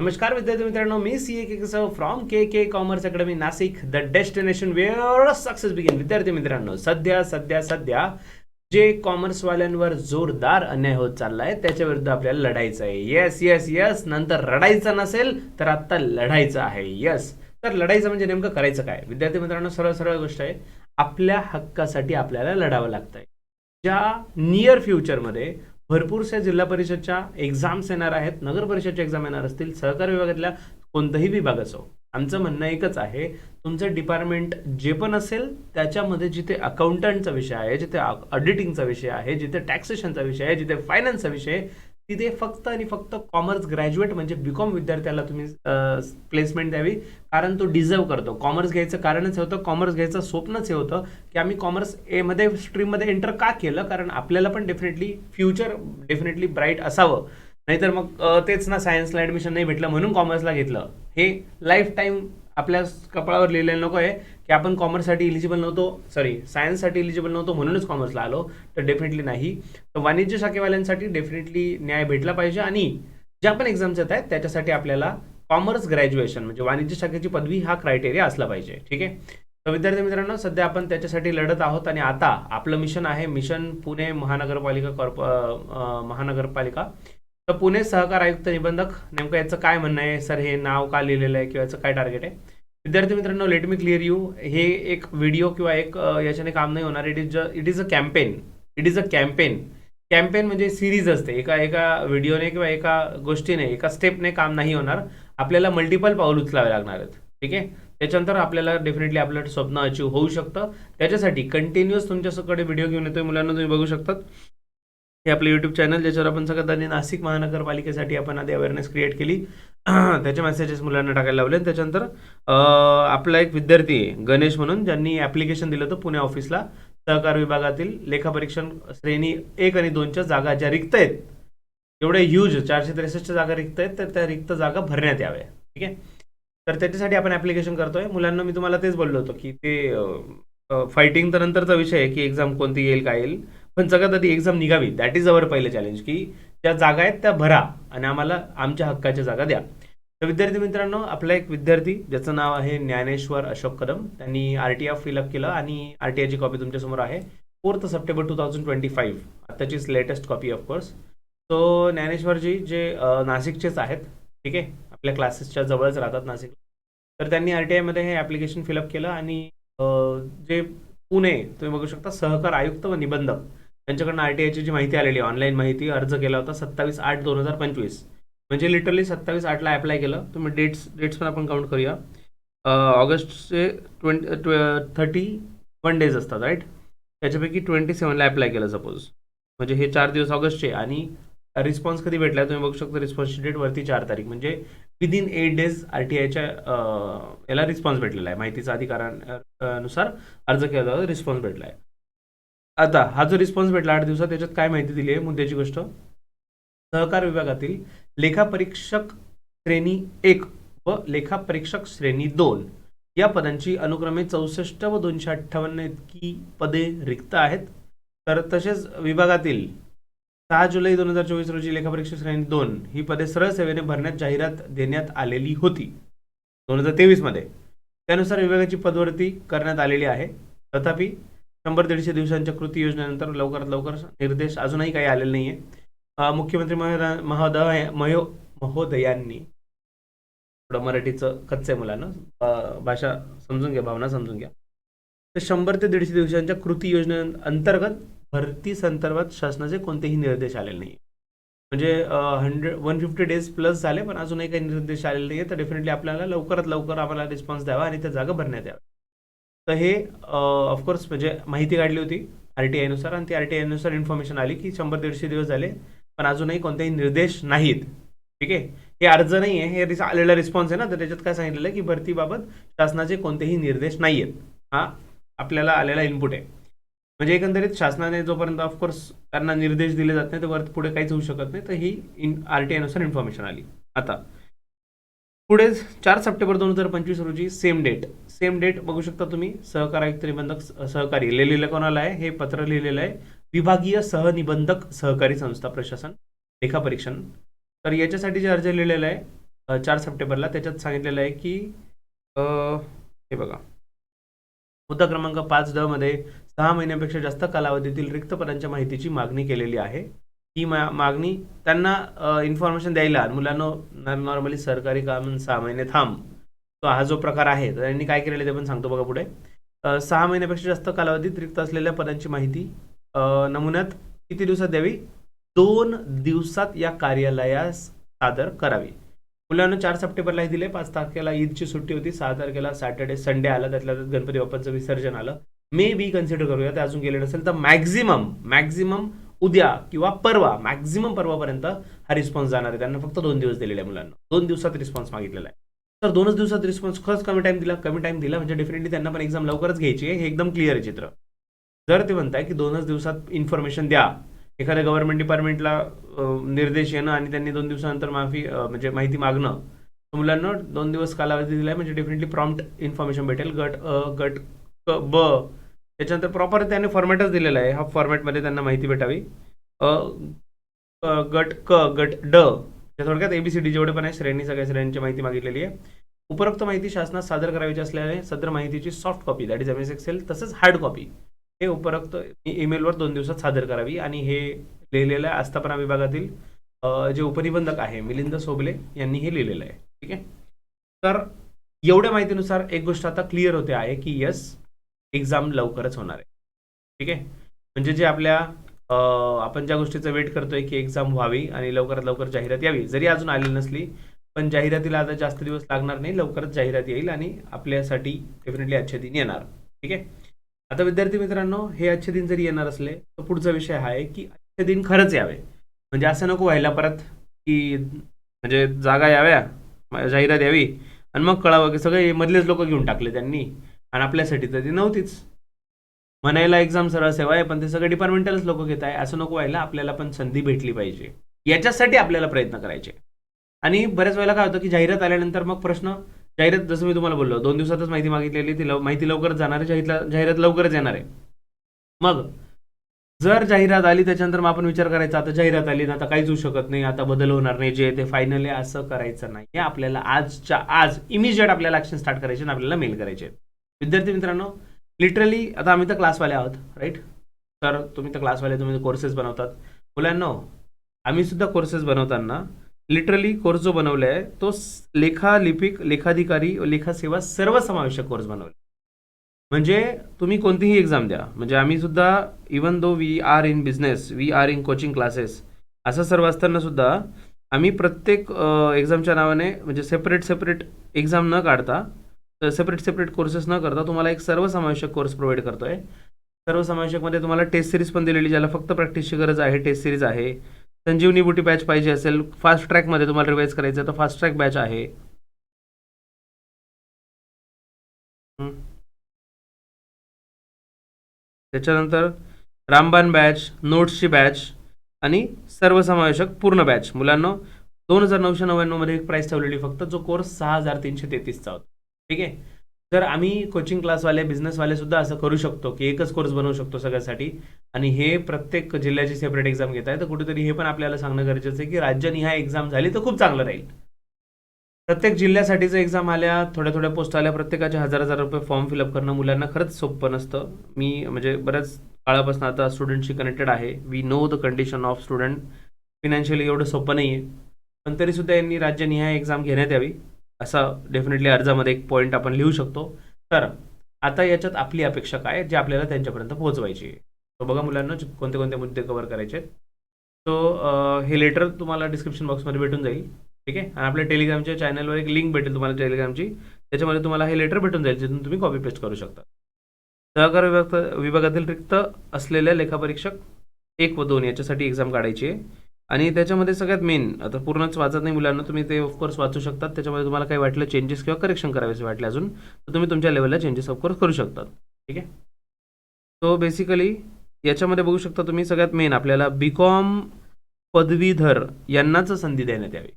नमस्कार विद्यार्थी मित्रांनो मी C A K from K K commerce academy Nashik the destination where success begin विद्यार्थी मित्रांनो सध्या सध्या सध्या जे कॉमर्सवाल्यांवर जोरदार अन्याय होत चाललाय त्याच्या विरुद्ध आपल्याला लढायचं आहे. येस येस येस नंतर रडायचं नसेल तर आत्ता लढायचं आहे. येस तर लढायचं म्हणजे नेमकं करायचं काय? विद्यार्थी मित्रांनो सरळ सरळ गोष्ट आहे. आपल्या हक्कासाठी आपल्याला लढावं लागतंय. ज्या नियर फ्युचरमध्ये भरपूरशा जिल्हा परिषदच्या एक्झाम्स येणार आहेत. नगर परिषदच्या एक्झाम येणार असतील. सहकार विभागातल्या कोणताही विभाग असो आमचं म्हणणं एकच आहे तुमचं डिपार्टमेंट जे पण असेल त्याच्यामध्ये जिथे अकाउंटंटचा विषय आहे जिथे ऑडिटिंगचा विषय आहे जिथे टॅक्सेशनचा विषय आहे जिथे फायनान्सचा विषय आहे तिथे फक्त आणि फक्त कॉमर्स ग्रॅज्युएट म्हणजे बीकॉम विद्यार्थ्याला तुम्ही प्लेसमेंट द्यावी. कारण तो डिझर्व करतो. कॉमर्स घ्यायचं कारणच हे होतं. कॉमर्स घ्यायचं स्वप्नच हे होतं की आम्ही कॉमर्स एमध्ये स्ट्रीममध्ये एंटर का केलं? कारण आपल्याला पण डेफिनेटली फ्युचर डेफिनेटली ब्राईट असावं. नाहीतर मग तेच ना सायन्सला ॲडमिशन नाही भेटलं म्हणून कॉमर्सला घेतलं. हे लाईफ टाईम आपल्या कपाळावर लिहिलेलं नको आहे की आपण कॉमर्ससाठी इलिजिबल नव्हतो. सॉरी सायन्ससाठी इलिजिबल नव्हतो म्हणूनच कॉमर्सला आलो. तर डेफिनेटली नाही. तर वाणिज्य शाखेवाल्यांसाठी डेफिनेटली न्याय भेटला पाहिजे आणि ज्या पण एक्झाम्स येत आहेत त्याच्यासाठी आपल्याला कॉमर्स ग्रॅज्युएशन म्हणजे वाणिज्य शाखेची पदवी हा क्रायटेरिया असला पाहिजे. ठीक आहे? तर विद्यार्थी मित्रांनो सध्या आपण त्याच्यासाठी लढत आहोत आणि आता आपलं मिशन आहे मिशन पुणे महानगरपालिका कॉर्प महानगरपालिका. तर पुणे सहकार आयुक्त निबंधक नेमकं याचं काय म्हणणं आहे? सर हे नाव का लिहिलेलं आहे किंवा याचं काय टार्गेट आहे? विद्यार्थी मित्रांनो लेट मी क्लिअर यू हे एक व्हिडिओ किंवा एक याच्याने काम नाही होणार. It is it is a campaign it is a campaign campaign म्हणजे सिरीज असते. एका एका व्हिडिओने किंवा एका गोष्टीने एका स्टेपने काम नाही होणार. आपल्याला मल्टिपल पाऊल उचलावे लागणार आहेत. ठीक आहे? त्याच्यानंतर आपल्याला डेफिनेटली आपलं स्वप्न अचीव होऊ शकतं. त्याच्यासाठी कंटिन्युअस तुमच्याकडे व्हिडिओ घेऊन येतोय मुलांना तुम्ही बघू शकतात. हे आपलं यूट्यूब चॅनल ज्याच्यावर आपण सगळ्यात आधी नाशिक महानगरपालिकेसाठी आपण आधी अवेअरनेस क्रिएट केली. त्याचे मेसेजेस मुलांना टाकायला लावले. त्याच्यानंतर आपला एक विद्यार्थी आहे गणेश म्हणून. ज्यांनी ॲप्लिकेशन दिलं होतं पुणे ऑफिसला सहकार विभागातील लेखापरीक्षण श्रेणी एक आणि दोनच्या जागा ज्या रिक्त आहेत एवढे ह्यूज चारशे त्रेसष्टच्या जागा रिक्त आहेत तर त्या रिक्त जागा भरण्यात याव्या. ठीक आहे? तर त्याच्यासाठी आपण ॲप्लिकेशन करतोय. मुलांना मी तुम्हाला तेच बोललो होतो की ते फायटिंग तर नंतरचा विषय आहे की एक्झाम कोणती येईल काय येईल. पण सगळ्यात आधी एक्झाम निघावी. दॅट इज अवर पहिलं चॅलेंज की ज्या जागा आहेत त्या भरा आणि आम्हाला आमच्या हक्काच्या जागा द्या. तर विद्यार्थी मित्रांनो आपला एक विद्यार्थी ज्याचं नाव आहे ज्ञानेश्वर अशोक कदम त्यांनी आर टी आय फिलअप केलं आणि आर टी आयची कॉपी तुमच्यासमोर आहे. Fourth September two thousand twenty five आत्ताचीच latest copy of course so Dnyaneshwarji जे नाशिकचेच आहेत ठीक आहे? आपल्या क्लासेसच्या जवळच राहतात नाशिक तर त्यांनी आर टी आयमध्ये हे ॲप्लिकेशन फिलअप केलं आणि जे पुणे तुम्ही बघू शकता सहकार आयुक्त व निबंधक त्यांच्याकडनं आर टी आयची जी माहिती आलेली ऑनलाईन माहिती अर्ज केला होता सत्तावीस आठ दोन हजार पंचवीस. म्हणजे लिटरली सत्तावीस आठला अप्लाय केलं. तुम्ही डेट्स डेट्स पण आपण काउंट करूया. ऑगस्टचे ट्वेंटी थर्टी वन डेज असतात राईट त्याच्यापैकी ट्वेंटी सेवनला अप्लाय केलं सपोज म्हणजे हे चार दिवस ऑगस्टचे आणि रिस्पॉन्स कधी भेटला तुम्ही बघू शकता रिस्पॉन्सची डेट वरती चार तारीख. म्हणजे within eight days R T आयच्या याला रिस्पॉन्स भेटलेला आहे. माहितीचा अधिकारानुसार अर्ज केला जातो रिस्पॉन्स भेटला आहे आता हा जो रिस्पॉन्स भेटला आठ दिवसात त्याच्यात काय माहिती दिली आहे? मुद्द्याची गोष्ट. सहकार विभागातील लेखापरीक्षक श्रेणी एक व लेखापरीक्षक श्रेणी दोन या पदांची अनुक्रमे चौसष्ट व दोनशे अठ्ठावन्न इतकी पदे रिक्त आहेत. तर तसेच विभागातील सहा जुलै दोन हजार चोवीस रोजी लेखापरीक्षा श्रेणी दोन ही पदे सरळ सेवेने भरण्यात जाहिरात देण्यात आलेली होती. दोन हजार तेवीसमध्ये त्यानुसार विभागाची पदवर्ती करण्यात आलेली आहे. तथापि शंभर दीडशे दिवसांच्या कृती योजनेनंतर लवकरात लवकर निर्देश अजूनही काही आलेले नाही आहे मुख्यमंत्री महोदय महोदय मयो महोदयांनी. थोडं मराठीचं कच्चं आहे मुलांना भाषा समजून घ्या भावना समजून घ्या. तर शंभर ते दीडशे दिवसांच्या कृती योजनेअंतर्गत भरती संदर्भात शासनाचे कोणतेही निर्देश आलेले नाही म्हणजे hundred one fifty days plus झाले पण अजूनही काही निर्देश आलेले नाही आहे तर डेफिनेटली आपल्याला लवकरात लवकर आम्हाला रिस्पॉन्स द्यावा आणि त्या जागा भरण्यात याव्या. तर हे ऑफकोर्स म्हणजे माहिती काढली होती आर टी आयनुसार आणि ती आर टी आयनुसार इन्फॉर्मेशन आली की शंभर दीडशे दिवस झाले पण अजूनही कोणतेही निर्देश नाहीत. ठीक आहे? हे अर्ज नाही आहे हे रिस आलेला रिस्पॉन्स आहे ना? तर त्याच्यात काय सांगितलेलं आहे की भरतीबाबत शासनाचे कोणतेही निर्देश नाही आहेत हा? आपल्याला आलेला इनपुट आहे. म्हणजे एकंदरीत शासनाने जोपर्यंत ऑफकोर्स त्यांना निर्देश दिले जात नाही तर पुढे काहीच होऊ शकत नाही. तर ही इन आर टी आयनुसार इन्फॉर्मेशन आली. आता पुढे चार सप्टेंबर दोन हजार पंचवीस रोजी सेम डेट सेम डेट बघू शकता तुम्ही. सहकार आयुक्त निबंधक सहकारी लिहिलेलं कोणाला आहे? हे पत्र लिहिलेलं आहे. विभागीय सहनिबंधक सहकारी संस्था प्रशासन लेखापरीक्षण तर याच्यासाठी जे अर्ज लिहिलेला आहे चार सप्टेंबरला त्याच्यात सांगितलेलं आहे की हे बघा. मुद्दा क्रमांक पाच ड मध्ये सहा महिन्यापेक्षा जास्त कालावधीतील रिक्त पदांच्या माहितीची मागणी केलेली आहे. ही मा मागणी त्यांना इन्फॉर्मेशन द्यायला मुलांना नॉर्मली सरकारी काम सहा महिने थांब. तो हा जो प्रकार आहे तर त्यांनी काय केलेलं ते पण सांगतो बघा पुढे. सहा महिन्यापेक्षा जास्त कालावधीत रिक्त असलेल्या पदांची माहिती नमुन्यात किती दिवसात द्यावी? दोन दिवसात या कार्यालयास सादर करावी. मुलांना चार सप्टेंबरला हे दिले. पाच तारखेला ईदची सुट्टी होती. सहा तारखेला सॅटर्डे संडे आला. त्यातल्या गणपती बाप्पांचं विसर्जन आलं. मे बी कन्सिडर करूया. ते अजून गेले नसेल तर मॅक्झिमम मॅक्झिमम उद्या किंवा परवा मॅक्झिमम परवापर्यंत हा रिस्पॉन्स जाणार आहे. त्यांना फक्त दोन दिवस दिलेले आहे मुलांना. दोन दिवसात रिस्पॉन्स मागितलेला आहे. तर दोनच दिवसात रिस्पॉन्स खरंच कमी टाइम दिला कमी टाइम दिला. म्हणजे डेफिनेटली त्यांना पण एक्झाम लवकरच घ्यायची आहे. हे एकदम क्लिअर आहे चित्र. जर ते म्हणताय की दोनच दिवसात इन्फॉर्मेशन द्या. एखाद्या गव्हर्नमेंट डिपार्टमेंटला निर्देश येणं आणि त्यांनी दोन दिवसानंतर माफी म्हणजे माहिती मागणं. मुलांना दोन दिवस कालावधी दिलाय. म्हणजे डेफिनेटली प्रॉम्प्ट इन्फॉर्मेशन भेटेल. गट अ गट क ब. त्याच्यानंतर प्रॉपर त्याने फॉर्मॅटच दिलेला आहे. हा फॉर्मॅटमध्ये त्यांना माहिती भेटावी. अ गट क गट ड. या थोडक्यात एबीसीडी जेवढे पण आहे श्रेणी सगळ्या श्रेणीची माहिती मागितलेली आहे. उपरोक्त माहिती शासनात सादर करायची असल्याने सदर माहितीची soft copy that is M S Excel तसंच हार्ड कॉपी हे उपरोक्त ईमेलवर दोन दिवसात सादर करावी. आणि हे लिहिलेलं आहे आस्थापना विभागातील जे उपनिबंधक आहे मिलिंद सोबले यांनी हे लिहिलेलं आहे. ठीक आहे? तर एवढ्या माहितीनुसार एक गोष्ट आता क्लिअर होते आहे की यस एक्झाम लवकरच होणार आहे. ठीक आहे? म्हणजे जे आपल्या आपण ज्या गोष्टीचं वेट करतोय की एक्झाम व्हावी आणि लवकरात लवकर जाहिरात यावी जरी अजून आली नसली पण जाहिरातीला आता जास्त दिवस लागणार नाही लवकरच जाहिरात येईल आणि आपल्यासाठी डेफिनेटली आजचे दिन येणार. ठीक आहे? आता विद्यार्थी मित्रांनो हे आजचे दिन जरी येणार असले तर पुढचा विषय हा आहे की आजचे दिन खरंच यावे. म्हणजे असं नको व्हायला परत की म्हणजे जागा याव्या जाहिरात यावी आणि मग कळावं की सगळे मधलेच लोक घेऊन टाकले त्यांनी. आणि आपल्यासाठी तर ती नव्हतीच. म्हणायला एक्झाम सरळ सेवा आहे पण ते सगळे डिपार्टमेंटलच लोक घेत आहे. असं नको व्हायला आपल्याला पण संधी भेटली पाहिजे. याच्यासाठी आपल्याला प्रयत्न करायचे. आणि बऱ्याच वेळेला काय होतं की जाहिरात आल्यानंतर मग प्रश्न जाहिरात जसं मी तुम्हाला बोललो दोन दिवसातच माहिती मागितलेली ती लव माहिती लवकरच जाणार आहे जाहिरात जाहिरात लवकरच येणार आहे. मग जर जाहिरात आली त्याच्यानंतर मग आपण विचार करायचा आता जाहिरात आली ना आता काहीच होऊ शकत नाही आता बदल होणार नाही जे ते फायनल आहे असं करायचं नाही हे आपल्याला आजच्या आज इमिजिएट आपल्याला ॲक्शन स्टार्ट करायचे आणि आपल्याला मेल करायचे. विद्यार्थी मित्रांनो लिटरली आता आम्ही तर क्लासवाले आहोत राईट तर तुम्ही तर क्लासवाले तुम्ही कोर्सेस बनवतात. मुलांनो आम्ही सुद्धा कोर्सेस बनवताना लिटरली कोर्स जो बनवला आहे तो लेखालिपिक लेखा लिपिक लेखाधिकारी व लेखासेवा सर्वसमावेशक कोर्स बनवला म्हणजे तुम्ही कोणतीही एक्झाम द्या. म्हणजे आम्ही सुद्धा even though we are in business we are in coaching classes असं सर्व असताना सुद्धा आम्ही प्रत्येक एक्झामच्या नावाने म्हणजे सेपरेट सेपरेट एक्झाम न काढता सेपरेट सेपरेट कोर्सेस न करता तुम्हाला एक सर्वसमावेशक कोर्स प्रोव्हाइड करतोय. सर्वसमावेशकमध्ये तुम्हाला टेस्ट सिरीज पण दिलेली ज्याला फक्त प्रॅक्टिसची गरज आहे टेस्ट सिरीज आहे. संजीवनी बुटी बॅच पाहिजे असेल फास्ट ट्रॅकमध्ये तुम्हाला रिवाईज करायचं तर फास्ट ट्रॅक बॅच आहे. हम्म. त्याच्यानंतर रामबान बॅच नोट्सची बॅच आणि सर्वसमावेशक पूर्ण बॅच मुलांना दोन हजार नऊशे नव्याण्णवमध्ये एक प्राईस ठेवलेली फक्त जो कोर्स सहा हजार तीनशे तेहतीसचा होता. ठीक आहे? तर आम्ही कोचिंग क्लासवाले बिझनेसवाले सुद्धा असं करू शकतो की एकच कोर्स बनवू शकतो सगळ्यासाठी. आणि हे प्रत्येक जिल्ह्याची सेपरेट एक्झाम घेत आहे. तर कुठेतरी हे पण आपल्याला सांगणं गरजेचं आहे की राज्यनिहाय एक्झाम झाली तर खूप चांगलं राहील. प्रत्येक जिल्ह्यासाठीचं एक्झाम आल्या थोड्या थोड्या पोस्ट आल्या प्रत्येकाचे हजार हजार रुपये फॉर्म फिलअप करणं मुलांना खरंच सोपं नसतं. मी म्हणजे बऱ्याच काळापासून आता स्टुडंटशी कनेक्टेड आहे. We know the condition of student financially एवढं सोपं नाही आहे पण तरीसुद्धा यांनी राज्यनिहाय एक्झाम घेण्यात यावी. असा डेफिनेटली अर्जामध्ये एक पॉईंट आपण लिहू शकतो. तर आता याच्यात आपली अपेक्षा काय जे आपल्याला त्यांच्यापर्यंत पोहोचवायची आहे. तो बघा मुलांना कोणते कोणते मुद्दे कव्हर करायचे आहेत. सो हे लेटर तुम्हाला डिस्क्रिप्शन बॉक्समध्ये भेटून जाईल. ठीक आहे? आणि आपल्या टेलिग्रामच्या चॅनलवर एक लिंक भेटेल तुम्हाला टेलिग्रामची त्याच्यामध्ये तुम्हाला हे लेटर भेटून जाईल जिथून तुम्ही कॉपी पेस्ट करू शकता. सहकार विभाग विभागातील रिक्त असलेल्या लेखापरीक्षक एक व दोन याच्यासाठी एक्झाम काढायची आहे. आणि त्याच्यामध्ये सगळ्यात मेन आता पूर्णच वाचत नाही मुलांना तुम्ही ते ऑफकोर्स वाचू शकतात. त्याच्यामध्ये तुम्हाला काही वाटलं चेंजेस किंवा करेक्शन करावेसे वाटले अजून तर तुम्ही तुमच्या लेवलला चेंजेस ऑफकोर्स करू शकतात. ठीक आहे? सो बेसिकली याच्यामध्ये बघू शकता तुम्ही सगळ्यात मेन आपल्याला बी कॉम पदवीधर यांनाच संधी देण्यात यावी.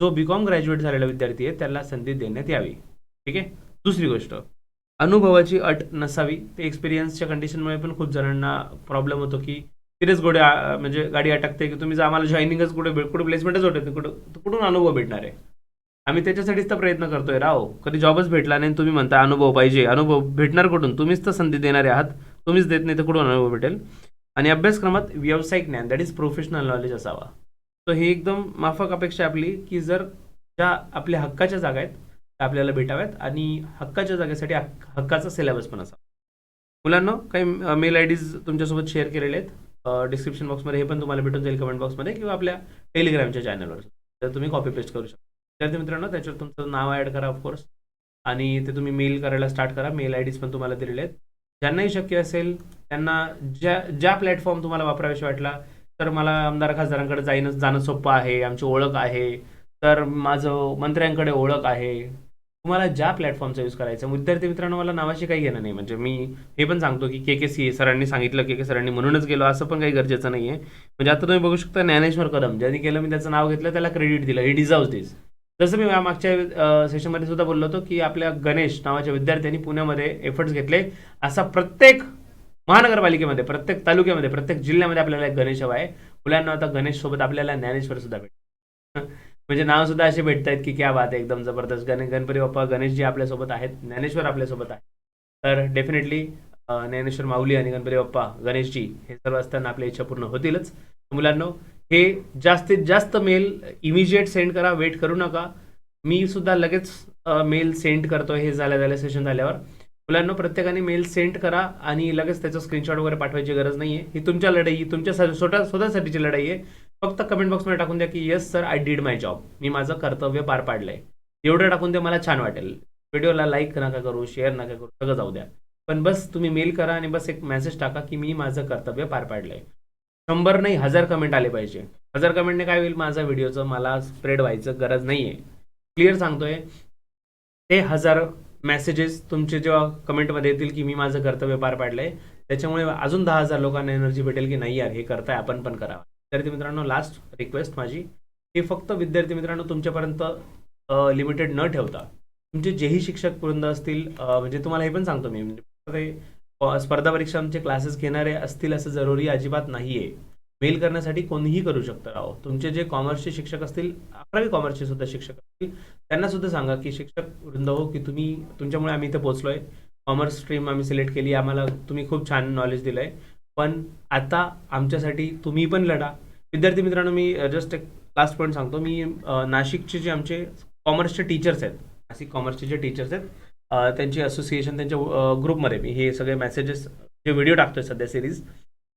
जो बी कॉम ग्रॅज्युएट झालेला विद्यार्थी आहे त्याला संधी देण्यात यावी. ठीक आहे? दुसरी गोष्ट अनुभवाची अट नसावी. ते एक्सपिरियन्सच्या कंडिशनमुळे पण खूप जणांना प्रॉब्लेम होतो की तिथेच गोडे म्हणजे गाडी अटकते की तुम्ही जर आम्हाला जॉईनिंगच कुठे कुठे प्लेसमेंटच होते कुठं कुठून अनुभव भेटणार आहे? आम्ही त्याच्यासाठीच तर प्रयत्न करतोय राव. कधी जॉबच भेटला नाही तुम्ही म्हणता अनुभव पाहिजे. अनुभव भेटणार कुठून? तुम्हीच तर संधी देणारे आहात. तुम्हीच देत नाही तर कुठून अनुभव भेटेल? आणि अभ्यासक्रमात व्यावसायिक ज्ञान दॅट इज प्रोफेशनल नॉलेज असावा. तर ही एकदम माफक अपेक्षा आपली की जर ज्या आपल्या हक्काच्या जागा आहेत त्या आपल्याला भेटाव्यात आणि हक्काच्या जागेसाठी हक्क- हक्काचा सिलेबस पण असावा. मुलांना काही मेल आय डीज तुमच्यासोबत शेअर केलेले आहेत. डिस्क्रिप्शन बॉक्समध्ये हे पण तुम्हाला भेटून जाईल कमेंट बॉक्समध्ये किंवा आपल्या टेलिग्रामच्या चॅनलवर तर तुम्ही कॉपी पेस्ट करू शकता. विद्यार्थी मित्रांनो त्याच्यावर तुमचं नाव ॲड करा ऑफकोर्स आणि ते तुम्ही मेल करायला स्टार्ट करा. मेल आय डीज पण तुम्हाला दिलेले आहेत. ज्यांनाही शक्य असेल त्यांना ज्या ज्या प्लॅटफॉर्म तुम्हाला वापराविषयी वाटला तर मला आमदार खासदारांकडे जाईन जाणं सोपं आहे आमची ओळख आहे. तर माझं मंत्र्यांकडे ओळख आहे. तुम्हाला ज्या प्लॅटफॉर्मचा यूज करायचा विद्यार्थी मित्रांनो मला नावाशी काही घेणं नाही. म्हणजे मी हे पण सांगतो की के के सी सरांनी सांगितलं के के सरांनी म्हणूनच गेलो असं पण काही गरजेचं नाही आहे म्हणजे आता तुम्ही बघू शकता ज्ञानेश्वर कदम ज्यांनी केलं मी त्याचं नाव घेतलं त्याला क्रेडिट दिलं. ही डिझर्व दिस जसं मी मागच्या सेशनमध्ये सुद्धा बोललो होतो की आपल्या गणेश नावाच्या विद्यार्थ्यांनी पुण्यामध्ये एफर्ट्स घेतले. असा प्रत्येक महानगरपालिकेमध्ये प्रत्येक तालुक्यामध्ये प्रत्येक जिल्ह्यामध्ये आपल्याला एक गणेश हवा आहे. मुलांना आता गणेश सोबत आपल्याला ज्ञानेश्वर सुद्धा भेटतो म्हणजे नाव सुद्धा असे भेटत आहेत की क्या बात आहे एकदम जबरदस्त. गण गणपती बाप्पा गणेशजी आपल्यासोबत आहेत ज्ञानेश्वर आपल्यासोबत आहे. तर डेफिनेटली ज्ञानेश्वर माऊली आणि गणपती बाप्पा गणेशजी हे सर्व असताना आपल्या इच्छा पूर्ण होतीलच. मुलांनो हे जास्तीत जास्त मेल इमिजिएट सेंड करा वेट करू नका. मी सुद्धा लगेच मेल सेंड करतो हे झाल्या झाल्या सेशन झाल्यावर. मुलांना प्रत्येकाने मेल सेंड करा आणि लगेच त्याचं स्क्रीनशॉट वगैरे पाठवायची गरज नाही आहे ही तुमच्या लढाई ही तुमच्या स्वतः स्वतःसाठीची लढाई आहे. फक्त कमेंट बॉक्समध्ये टाकून द्या की yes sir I did my job मी माझं कर्तव्य पार पाडलंय. एवढं टाकून द्या मला छान वाटेल. व्हिडिओला लाईक नका करू शेअर नका करू सगळं जाऊ द्या. पण बस तुम्ही मेल करा आणि बस एक मेसेज टाका की मी माझं कर्तव्य पार पाडलंय. शंभर नाही हजार कमेंट आले पाहिजे. हजार कमेंटने काय होईल? माझा व्हिडिओचं मला स्प्रेड व्हायचं गरज नाही आहे क्लिअर सांगतोय? ते हजार मेसेजेस तुमचे जेव्हा कमेंटमध्ये येतील की मी माझं कर्तव्य पार पाडलंय. त्याच्यामुळे अजून दहा हजार लोकांना एनर्जी भेटेल की नाही यार हे करताय आपण पण करावं. विद्यार्थी मित्रांनो लास्ट रिक्वेस्ट माझी हे फक्त विद्यार्थी मित्रांनो तुमच्यापर्यंत लिमिटेड न ठेवता तुमचे जेही शिक्षक वृंद असतील म्हणजे तुम्हाला हे पण सांगतो मी म्हणजे स्पर्धा परीक्षांचे क्लासेस घेणारे असतील असं जरुरी अजिबात नाही आहे मेल करण्यासाठी कोणीही करू शकतं राहो तुमचे जे कॉमर्सचे शिक्षक असतील अकरावी कॉमर्सचे सुद्धा शिक्षक असतील त्यांना सुद्धा सांगा की शिक्षक वृंद हो की तुम्ही तुमच्यामुळे आम्ही इथे पोहोचलोय. कॉमर्स स्ट्रीम आम्ही सिलेक्ट केली आम्हाला तुम्ही खूप छान नॉलेज दिलंय. पण आता आमच्यासाठी तुम्ही पण लढा. विद्यार्थी मित्रांनो मी जस्ट एक लास्ट पॉईंट सांगतो. मी नाशिकचे जे आमचे कॉमर्सचे टीचर्स आहेत नाशिक कॉमर्सचे जे टीचर्स आहेत त्यांची असोसिएशन त्यांच्या ग्रुपमध्ये मी हे सगळे मेसेजेस जे व्हिडिओ टाकतोय सध्या सिरीज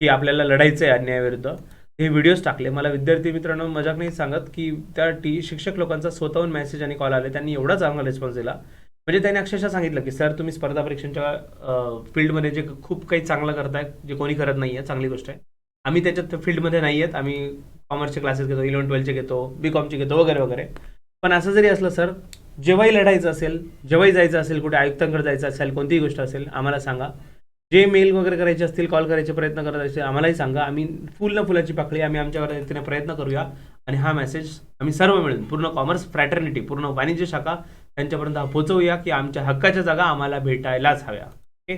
की आपल्याला लढायचं आहे अन्यायाविरुद्ध हे व्हिडिओज टाकले. मला विद्यार्थी मित्रांनो मजाक नाही सांगत की त्या टी शिक्षक लोकांचा स्वतःहून मेसेज आणि कॉल आले. त्यांनी एवढा चांगला रिस्पॉन्स दिला. म्हणजे त्यांनी अक्षरशः सांगितलं की सर तुम्ही स्पर्धा परीक्षांच्या फील्डमध्ये जे खूप काही चांगलं करताय जे कोणी करत नाही आहे चांगली गोष्ट आहे आम्ही त्याच्यात फील्डमध्ये नाही आहेत. आम्ही कॉमर्सचे क्लासेस घेतो इलेवन ट्वेल्थचे घेतो बी कॉमचे घेतो वगैरे वगैरे. पण असं जरी असलं सर जेव्हाही लढायचं असेल जेव्हाही जायचं असेल कुठे आयुक्तांकडे जायचं असेल कोणतीही गोष्ट असेल आम्हाला सांगा. जे मेल वगैरे करायचे असतील कॉल करायचे प्रयत्न करत असतील आम्हालाही सांगा. आम्ही फुल न फुलाची पाकळी आम्ही आमच्या रीतीने प्रयत्न करूया. आणि हा मेसेज आम्ही सर्व मिळून पूर्ण कॉमर्स फ्रॅटर्निटी पूर्ण वाणिज्य शाखा त्यांच्यापर्यंत हा पोहोचवूया की आमच्या हक्काच्या जागा आम्हाला भेटायलाच हव्या. ओके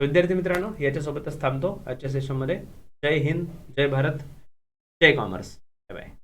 विद्यार्थी मित्रांनो याच्यासोबतच थांबतो. आजच्या सेशनमध्ये Jai Hind Jai Bharat Jai commerce. Bye bye